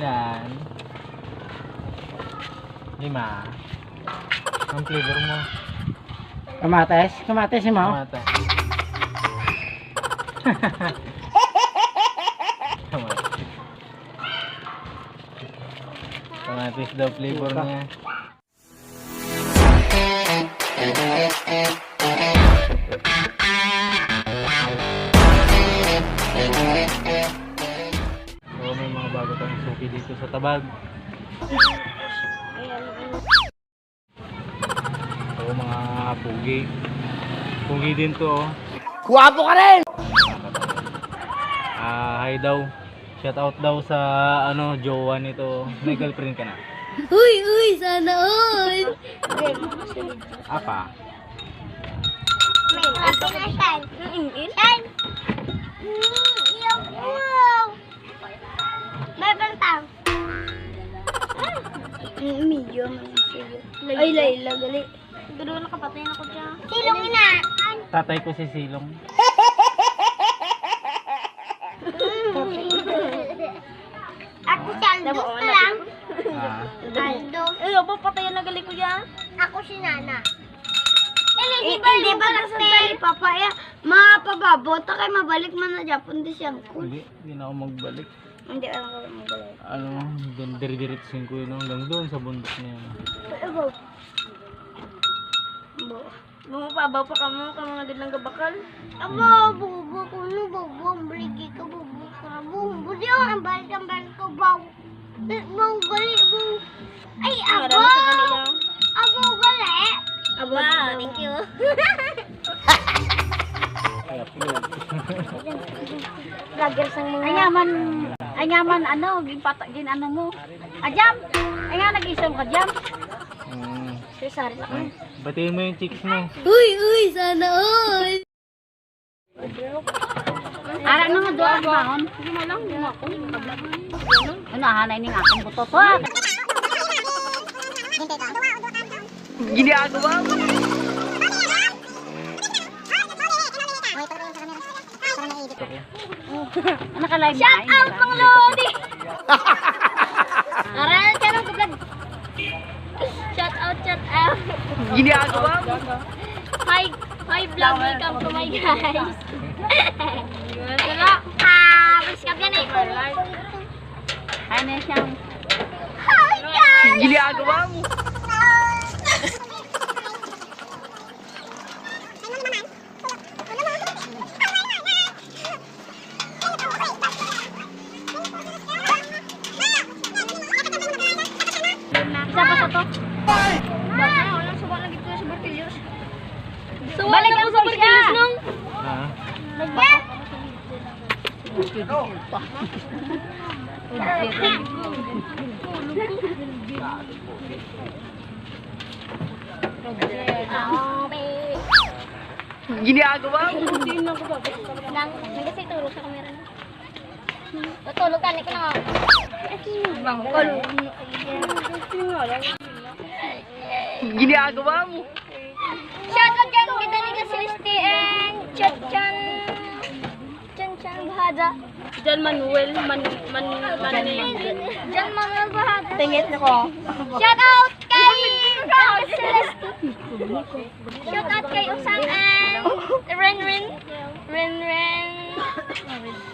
Ilan? Lima. Ang flavor mo? Kamates? Kamates mo? Kamata. Kamatis. Kamatis daw flavor niya. Suki dito sa Tabag. So mga pugi. Pugi din to oh. Guwapo ka rin! Ah, hi daw. Shout out daw sa ano, jowa nito. May girlfriend ka na. Uy, uy, sana all. Apa? Ako na siya. Yan. Wow. May bantang. Medium. Ay, Layla, gali. Pero nakapatay na ko dyan. Silong ina. Tatay ko si Silong. Ako si Aldo na lang. Ah, Aldo. Eh, ako patayan na gali ko yan. Ako si Nana. Eh, hindi ba nasasali papa ya? Mapababota kay mabalik man na Japon di siyang ko. hindi, hindi na ako magbalik. Hindi alam ko mabalik. Ano, doon diridiritsin ko yun hanggang doon sa bundok na yun. Ebo. Bo. Bumapabaw pa ka mo, ka mga gandang gabakal. Aba, bubo ko no, bubo, ang bliki ka, bubo ka, bubo, di ako, ang balik, ang balik ko, baw. Bang balik, bang. Ay, abo! Abo. Abo, thank you. Vloggers ang mga... Ay naman, ay naman ano, ginpata, gin ano mo. Ajam! Ay nga, nag-isang ka jam. Mm. Sorry lang. Batiin mo yung chicks mo. Uy, uy, sana all. Ara na nga doon, mahon. Hindi mo lang, hindi mo ako. Ano, hanay ning akong buto to. ah. Ginagawa mo. Ano ka live Shout out pang Lodi! Aral ka ng vlog. Shout out, shout out. Ginagawa mo. Hi, hi vlog, welcome to my guys. Wala. Ah, mas ka yan eh. Ay na siyang Hi guys! Ginagawa mo. Isa pa sa to. Basta, walang suba lagi ko sa Bartilios. Suba Balik lang ang ako sa Bartilios siya. nung. Ha? Nagbat. Ginagawa mo. Nang, nagkasi tulog sa kamera na. Tutulog ka, ko na nga. Bangkol. Ginagawa mo. Shout out dyan kita ni Celeste and Chan Chan Chan Chan Bahada. Jan Manuel, man, man, man, Jan Manuel Bahada. Tingit na ko. Shout out kay Rose Celeste. Shout out kay Usang and Ren Ren. Ren Ren.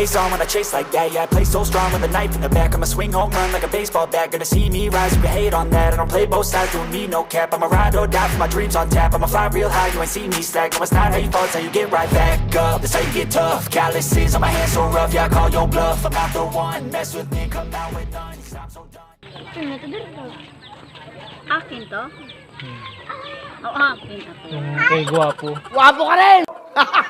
pace on when I chase like that Yeah, I play so strong with a knife in the back. I'ma swing home run like a baseball bat. Gonna see me rise, you can hate on that. I don't play both sides, doing me no cap. I'ma ride or die for my dreams on tap. I'ma fly real high, you ain't see me slack. No, it's not how you fall, it's how you get right back up. That's how you get tough. Calluses on my hands so rough Yeah, I call your bluff. I'm not the one, mess with me, come out with none. I'm so done Akin to? Hmm. Oo, oh, akin ah, ako. Yung kay Gwapo. Wapo ka rin!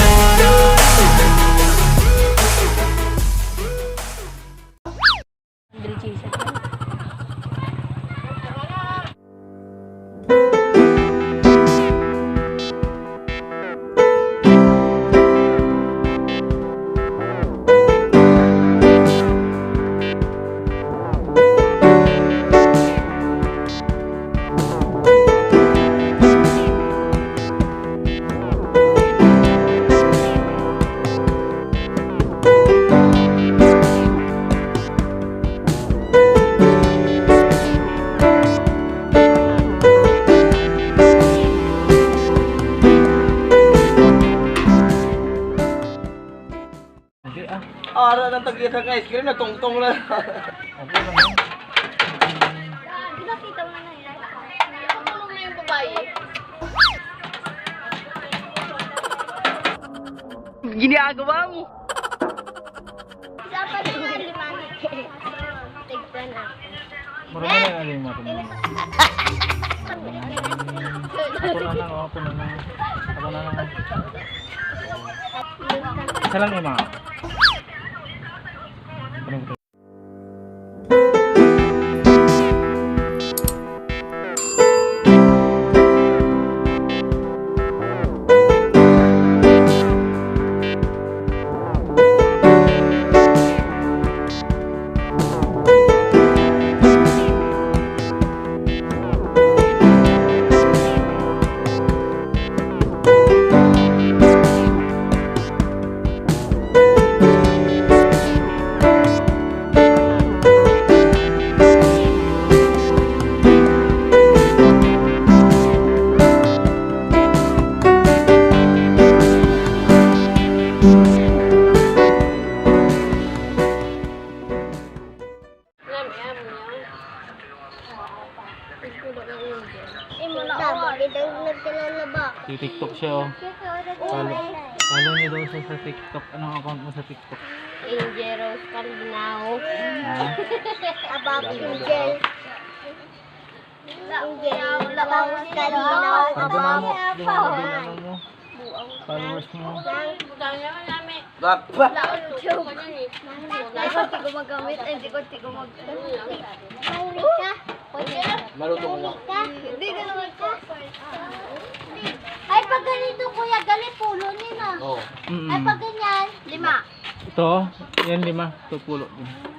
Ng tagitag ice cream, natungtong na. Okay lang yan. Nakita mo na yan. Tulong na yung babae. Ginagawa mo? Dapat nga lima. Tignan na. Marami na yung mo. Ako na lang, oh, ako na lang. Ako na lang. Isa lang ima. Ano Dapat itong nagkalala ba? Si TikTok siya oh. Follow, follow niyo daw siya sa TikTok. Anong account mo sa TikTok? Dangerous Cardinao. Ah, Abang Angel. Angel. Abang Cardinao. Abang ano mo. Followers mo. Dami naman namin. Bakba! Dapat di ko magamit. Hindi ko di ko magamit. Mahulit ka? Maluto mo lang. ka? Hindi ka naman ka. Ay, pag ganito, kuya, galit pulo Oo. Ay, Mm pag ganyan, lima. Ito, yan lima. Ito pulo din.